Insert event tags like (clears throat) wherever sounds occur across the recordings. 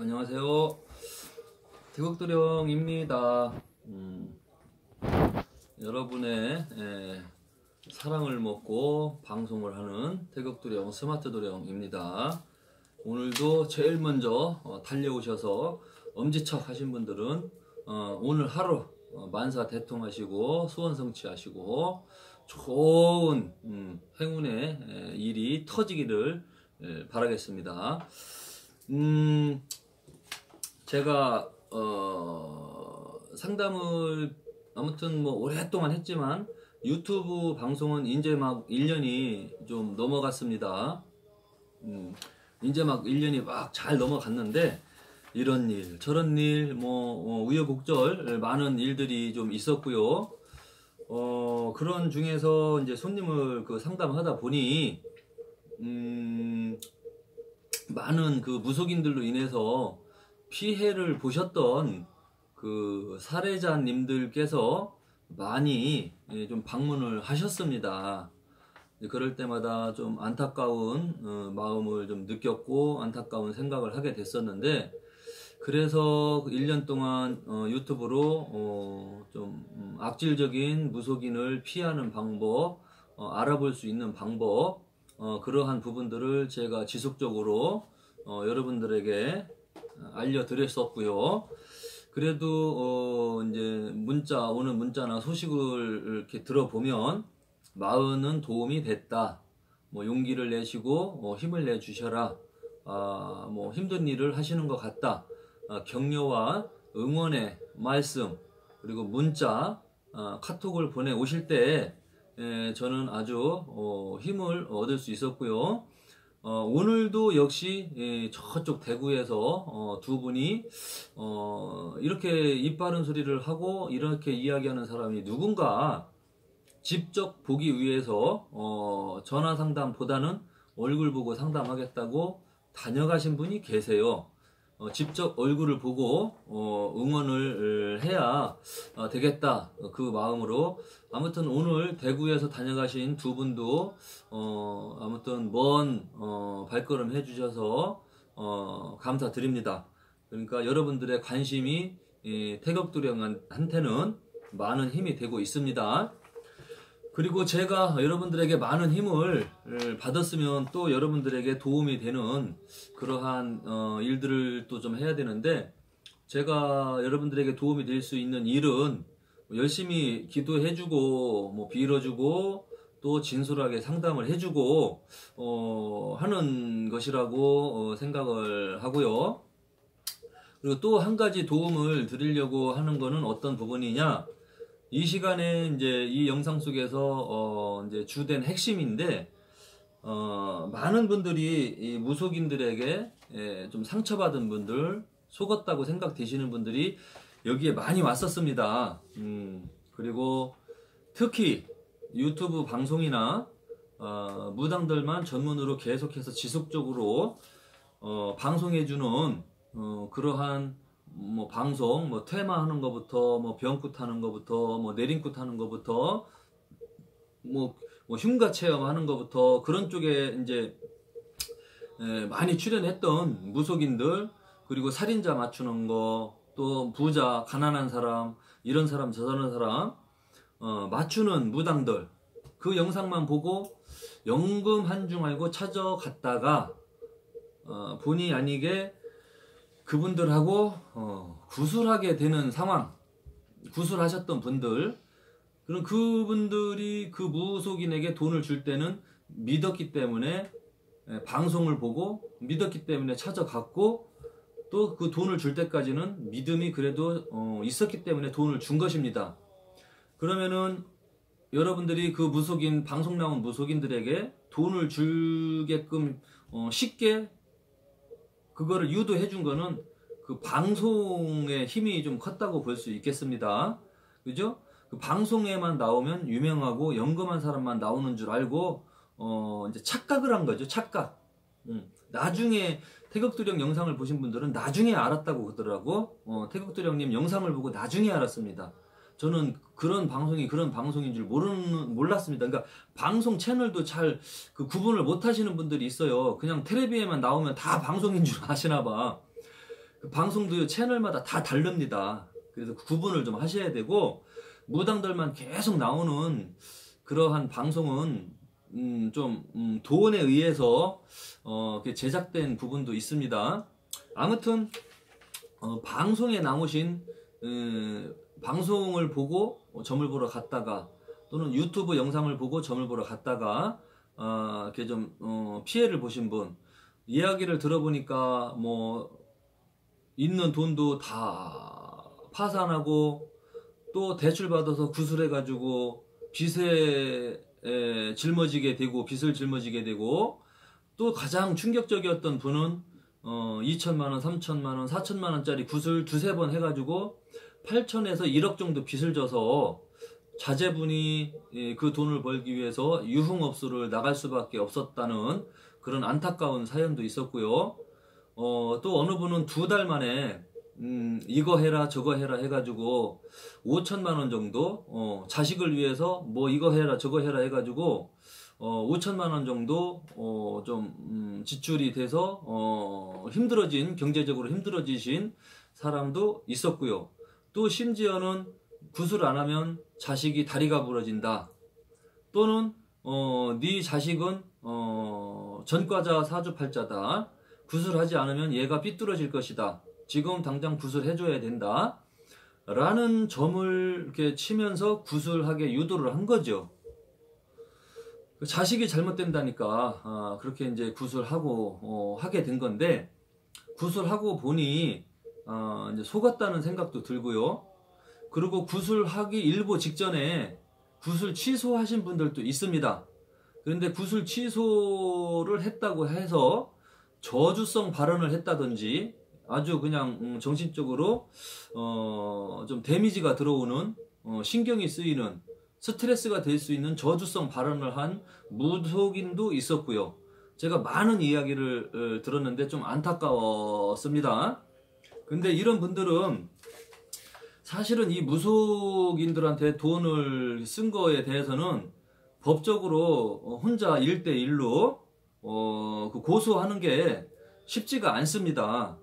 안녕하세요. 태국도령입니다. 음, 여러분의 에, 사랑을 먹고 방송을 하는 태국도령 스마트도령입니다. 오늘도 제일 먼저 어, 달려오셔서 엄지척 하신 분들은 어, 오늘 하루 어, 만사 대통하시고 소원 성취하시고 좋은 음, 행운의 에, 일이 터지기를 에, 바라겠습니다. 음, 제가 어, 상담을 아무튼 뭐 오랫동안 했지만 유튜브 방송은 이제 막 1년이 좀 넘어갔습니다. 음, 이제 막 1년이 막 잘 넘어갔는데 이런 일, 저런 일, 뭐 어, 우여곡절 많은 일들이 좀 있었고요. 어, 그런 중에서 이제 손님을 그 상담하다 보니 음, 많은 그 무속인들로 인해서 피해를 보셨던 그 사례자님들께서 많이 예, 좀 방문을 하셨습니다. 그럴 때마다 좀 안타까운 어, 마음을 좀 느꼈고 안타까운 생각을 하게 됐었는데 그래서 1년 동안 어, 유튜브로 어, 좀 음, 악질적인 무속인을 피하는 방법 알아볼 수 있는 방법 그러한 부분들을 제가 지속적으로 여러분들에게 알려드렸었고요. 그래도 어 이제 문자 오는 문자나 소식을 이렇게 들어보면 마흔은 도움이 됐다. 뭐 용기를 내시고 어 힘을 내 주셔라. 아 뭐 힘든 일을 하시는 것 같다. 아 격려와 응원의 말씀 그리고 문자 아 카톡을 보내 오실 때 에, 저는 아주 어 힘을 얻을 수 있었고요. 어, 오늘도 역시 예, 저쪽 대구에서 어, 두 분이 어, 이렇게 입 바른 소리를 하고 이렇게 이야기하는 사람이 누군가 직접 보기 위해서 어, 전화 상담보다는 얼굴 보고 상담하겠다고 다녀가신 분이 계세요. 어, 직접 얼굴을 보고 어, 응원을 해야 어, 되겠다 그 마음으로 아무튼 오늘 대구에서 다녀가신 두 분도 어, 아무튼 먼 어, 발걸음 해주셔서 어, 감사드립니다. 그러니까 여러분들의 관심이 태극도령한테는 많은 힘이 되고 있습니다. 그리고 제가 여러분들에게 많은 힘을 받았으면 또 여러분들에게 도움이 되는 그러한 어, 일들을 또 좀 해야 되는데 제가 여러분들에게 도움이 될 수 있는 일은 열심히 기도해주고 뭐 빌어주고 또 진솔하게 상담을 해주고 어, 하는 것이라고 어, 생각을 하고요. 그리고 또 한 가지 도움을 드리려고 하는 것은 어떤 부분이냐? 이 시간에 이제 이 영상 속에서 어 이제 주된 핵심인데 어 많은 분들이 이 무속인들에게 예, 좀 상처받은 분들 속았다고 생각되시는 분들이 여기에 많이 왔었습니다. 음, 그리고 특히 유튜브 방송이나 어, 무당들만 전문으로 계속해서 지속적으로 어, 방송해주는 어, 그러한 뭐 방송, 뭐 테마 하는 것부터, 뭐 병구 타는 것부터, 뭐 내림구 타는 것부터, 뭐, 뭐 흉가 체험하는 것부터 그런 쪽에 이제 에, 많이 출연했던 무속인들 그리고 살인자 맞추는 거, 또 부자, 가난한 사람, 이런 사람, 저런 사람 어, 맞추는 무당들. 그 영상만 보고 연금 한중 알고 찾아갔다가 어, 본의 아니게 그분들하고 어, 구술하게 되는 상황, 구술하셨던 분들, 그럼 그분들이 그 무속인에게 돈을 줄 때는 믿었기 때문에 예, 방송을 보고 믿었기 때문에 찾아갔고 또 그 돈을 줄 때까지는 믿음이 그래도 어, 있었기 때문에 돈을 준 것입니다. 그러면은 여러분들이 그 무속인 방송 나온 무속인들에게 돈을 줄게끔 어, 쉽게 그거를 유도해 준 거는 그 방송의 힘이 좀 컸다고 볼 수 있겠습니다. 그죠? 그 방송에만 나오면 유명하고 연금한 사람만 나오는 줄 알고 어 이제 착각을 한 거죠. 착각. 음. 나중에 태극도령 영상을 보신 분들은 나중에 알았다고 그러더라고. 어, 태극도령님 영상을 보고 나중에 알았습니다. 저는 그런 방송이 그런 방송인 줄 모르는 몰랐습니다. 그러니까 방송 채널도 잘 그 구분을 못 하시는 분들이 있어요. 그냥 텔레비에만 나오면 다 방송인 줄 아시나 봐. 그 방송도 채널마다 다 다릅니다. 그래서 구분을 좀 하셔야 되고 무당들만 계속 나오는 그러한 방송은 음, 좀 음, 도원에 의해서 어, 제작된 부분도 있습니다. 아무튼 어, 방송에 나오신 음, 방송을 보고 점을 보러 갔다가 또는 유튜브 영상을 보고 점을 보러 갔다가 어, 이렇게 좀 어, 피해를 보신 분 이야기를 들어보니까 뭐 있는 돈도 다 파산하고 또 대출 받아서 구술해 가지고 빚에 에, 짊어지게 되고 빚을 짊어지게 되고 또 가장 충격적이었던 분은 어, 2천만 원, 3천만 원, 4천만 원짜리 구슬 두세 번 해가지고 8천에서 1억 정도 빚을 져서 자제분이 예, 그 돈을 벌기 위해서 유흥업소를 나갈 수밖에 없었다는 그런 안타까운 사연도 있었고요. 어, 또 어느 분은 두 달 만에 음, 이거 해라 저거 해라 해가지고 5천만 원 정도 어, 자식을 위해서 뭐 이거 해라 저거 해라 해가지고 어, 5천만 원 정도 어, 좀 음, 지출이 돼서 어, 힘들어진 경제적으로 힘들어지신 사람도 있었고요. 또 심지어는 구술 안 하면 자식이 다리가 부러진다. 또는 어, 네 자식은 어, 전과자 사주팔자다. 구술하지 않으면 얘가 삐뚤어질 것이다. 지금 당장 구술해줘야 된다. 라는 점을 이렇게 치면서 구술하게 유도를 한 거죠. 그 자식이 잘못된다니까 아, 그렇게 이제 구술하고 어, 하게 된 건데 구술하고 보니 어, 이제 속았다는 생각도 들고요. 그리고 구술하기 일보 직전에 구술 취소하신 분들도 있습니다. 그런데 구술 취소를 했다고 해서 저주성 발언을 했다든지 아주 그냥 음, 정신적으로 어, 좀 데미지가 들어오는 어, 신경이 쓰이는 스트레스가 될 수 있는 저주성 발언을 한 무속인도 있었고요. 제가 많은 이야기를 어, 들었는데 좀 안타까웠습니다. 근데 이런 분들은 사실은 이 무속인들한테 돈을 쓴 거에 대해서는 법적으로 혼자 1대1로 어, 그 고소하는 게 쉽지가 않습니다.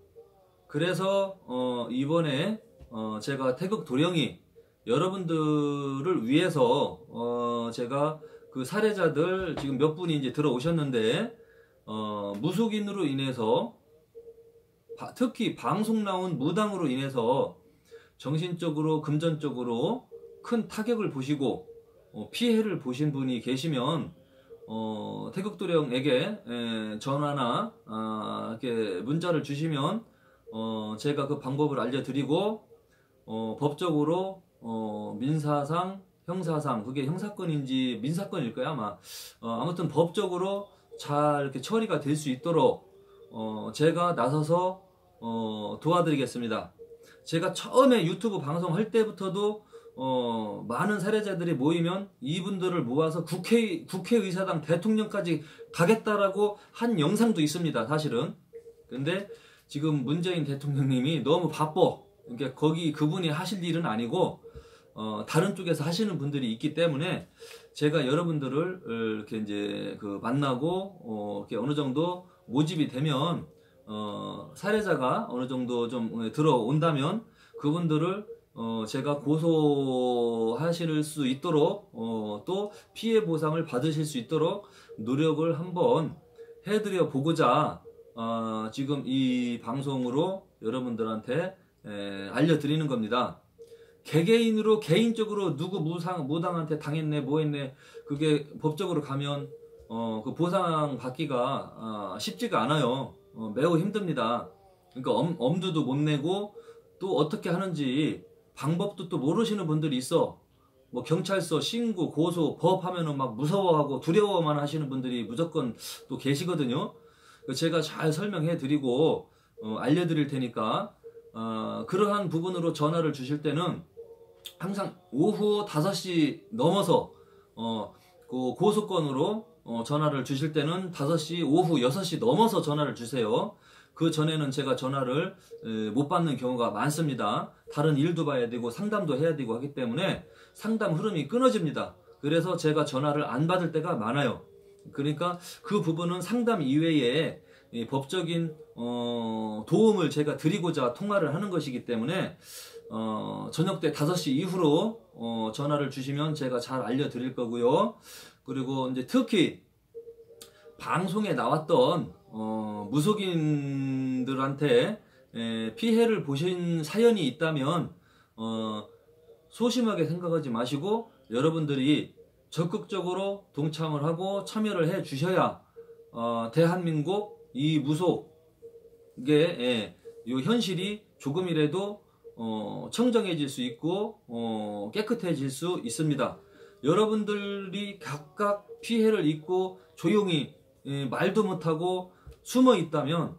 그래서 어, 이번에 어, 제가 태극 도령이 여러분들을 위해서 어, 제가 그 사례자들 지금 몇 분이 이제 들어오셨는데 어, 무속인으로 인해서 바, 특히 방송 나온 무당으로 인해서 정신적으로 금전적으로 큰 타격을 보시고 어, 피해를 보신 분이 계시면 어, 태극도령에게 에, 전화나 아, 이렇게 문자를 주시면 어, 제가 그 방법을 알려드리고 어, 법적으로 어, 민사상, 형사상 그게 형사건인지 민사건일 거야 아마. 어, 아무튼 법적으로 잘 이렇게 처리가 될 수 있도록 어, 제가 나서서 어, 도와드리겠습니다. 제가 처음에 유튜브 방송할 때부터도 어, 많은 사례자들이 모이면 이분들을 모아서 국회, 국회의사당 대통령까지 가겠다라고 한 영상도 있습니다, 사실은. 근데 지금 문재인 대통령님이 너무 바빠. 그러니까 거기 그분이 하실 일은 아니고, 어, 다른 쪽에서 하시는 분들이 있기 때문에 제가 여러분들을 이렇게 이제 그 만나고, 어, 이렇게 어느 정도 모집이 되면, 어, 사례자가 어느 정도 좀 들어온다면 그분들을 어, 제가 고소하실 수 있도록 어, 또 피해 보상을 받으실 수 있도록 노력을 한번 해드려 보고자 어, 지금 이 방송으로 여러분들한테 에, 알려드리는 겁니다. 개개인으로 개인적으로 누구 무상 무당한테 당했네 뭐했네 그게 법적으로 가면 어, 그 보상 받기가 어, 쉽지가 않아요. 어, 매우 힘듭니다. 그러니까 엄, 엄두도 못 내고 또 어떻게 하는지 방법도 또 모르시는 분들이 있어. 뭐 경찰서 신고 고소 법 하면은 막 무서워하고 두려워만 하시는 분들이 무조건 또 계시거든요. 제가 잘 설명해 드리고 어, 알려드릴 테니까 어, 그러한 부분으로 전화를 주실 때는 항상 오후 5시 넘어서 어, 그 고소권으로 어, 전화를 주실 때는 5시 오후 6시 넘어서 전화를 주세요. 그 전에는 제가 전화를 못 받는 경우가 많습니다. 다른 일도 봐야 되고 상담도 해야 되고 하기 때문에 상담 흐름이 끊어집니다. 그래서 제가 전화를 안 받을 때가 많아요. 그러니까 그 부분은 상담 이외에 이 법적인 어, 도움을 제가 드리고자 통화를 하는 것이기 때문에 어, 저녁 때 5시 이후로 어, 전화를 주시면 제가 잘 알려드릴 거고요. 그리고 이제 특히 방송에 나왔던 어, 무속인들한테 에, 피해를 보신 사연이 있다면 어, 소심하게 생각하지 마시고 여러분들이 적극적으로 동참을 하고 참여를 해 주셔야 어, 대한민국 이 무속의 예, 요 현실이 조금이라도 어, 청정해질 수 있고 어, 깨끗해질 수 있습니다. 여러분들이 각각 피해를 입고 조용히 예, 말도 못하고 숨어 있다면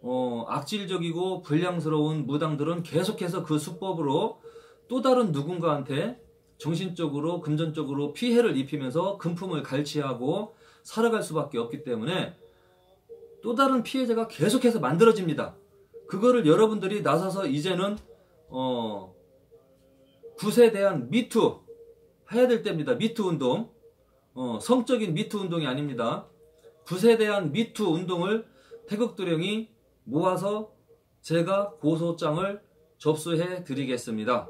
어, 악질적이고 불량스러운 무당들은 계속해서 그 수법으로 또 다른 누군가한테 정신적으로 금전적으로 피해를 입히면서 금품을 갈취하고 살아갈 수밖에 없기 때문에 또 다른 피해자가 계속해서 만들어집니다. 그거를 여러분들이 나서서 이제는 어, 굿에 대한 미투 해야 될 때입니다. 미투 운동 어, 성적인 미투 운동이 아닙니다. 굿에 대한 미투 운동을 태극도령이 모아서 제가 고소장을 접수해 드리겠습니다.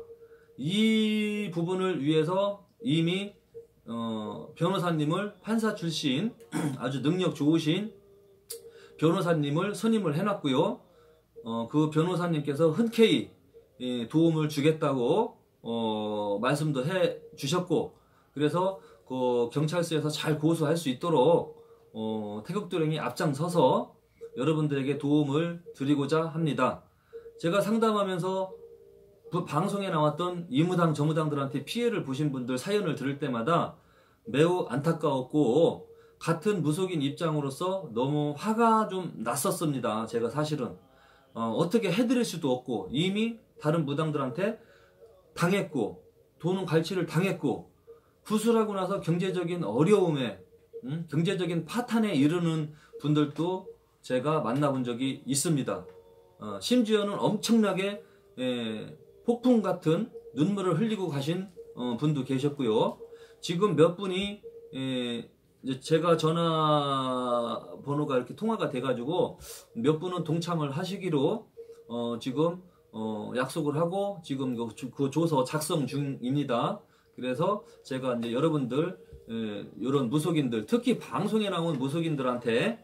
이 부분을 위해서 이미 어, 변호사님을 판사 출신 (clears throat) 아주 능력 좋으신 변호사님을 선임을 해놨고요. 어, 그 변호사님께서 흔쾌히 예, 도움을 주겠다고 어, 말씀도 해 주셨고 그래서 그 경찰서에서 잘 고소할 수 있도록 어, 태극도령이 앞장서서 여러분들에게 도움을 드리고자 합니다. 제가 상담하면서 그 방송에 나왔던 이무당 저무당들한테 피해를 보신 분들 사연을 들을 때마다 매우 안타까웠고 같은 무속인 입장으로서 너무 화가 좀 났었습니다. 제가 사실은 어, 떻게 해드릴 수도 없고 이미 다른 무당들한테 당했고 돈은 갈취를 당했고 구술하고 나서 경제적인 어려움에 음? 경제적인 파탄에 이르는 분들도 제가 만나본 적이 있습니다. 어, 심지어는 엄청나게 에, 폭풍 같은 눈물을 흘리고 가신 어, 분도 계셨고요. 지금 몇 분이 에, 제가 전화 번호가 이렇게 통화가 돼가지고 몇 분은 동참을 하시기로 어, 지금 어, 약속을 하고 지금 그, 그 조서 작성 중입니다. 그래서 제가 이제 여러분들 에, 이런 무속인들 특히 방송에 나온 무속인들한테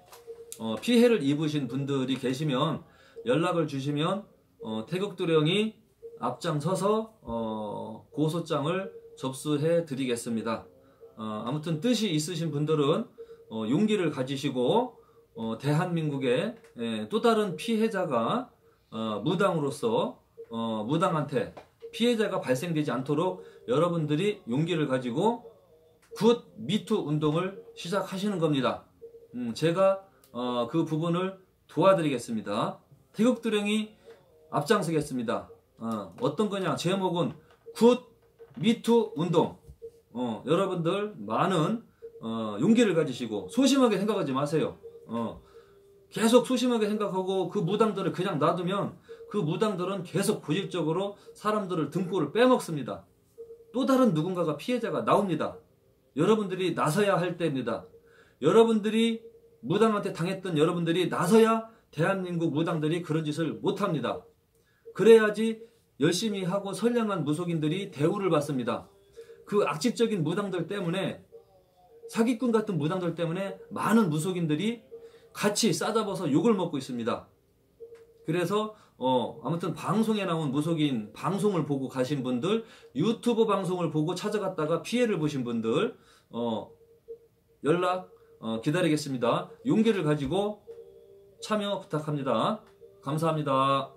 어, 피해를 입으신 분들이 계시면 연락을 주시면 어, 태극도령이 앞장서서 어, 고소장을 접수해 드리겠습니다. 어, 아무튼 뜻이 있으신 분들은 어, 용기를 가지시고 어, 대한민국의 예, 또 다른 피해자가 어, 무당으로서 어, 무당한테 피해자가 발생되지 않도록 여러분들이 용기를 가지고 굿 미투 운동을 시작하시는 겁니다. 음, 제가 어, 그 부분을 도와드리겠습니다. 태극도령이 앞장서겠습니다. 어, 떤 거냐? 제목은 굿 미투 운동. 어, 여러분들 많은 어, 용기를 가지시고 소심하게 생각하지 마세요. 어, 계속 소심하게 생각하고 그 무당들을 그냥 놔두면 그 무당들은 계속 고질적으로 사람들을 등골을 빼먹습니다. 또 다른 누군가가 피해자가 나옵니다. 여러분들이 나서야 할 때입니다. 여러분들이 무당한테 당했던 여러분들이 나서야 대한민국 무당들이 그런 짓을 못합니다. 그래야지 열심히 하고 선량한 무속인들이 대우를 받습니다. 그 악질적인 무당들 때문에 사기꾼 같은 무당들 때문에 많은 무속인들이 같이 싸잡아서 욕을 먹고 있습니다. 그래서 어 아무튼 방송에 나온 무속인 방송을 보고 가신 분들 유튜브 방송을 보고 찾아갔다가 피해를 보신 분들 어 연락 어, 기다리겠습니다. 용기를 가지고 참여 부탁합니다. 감사합니다.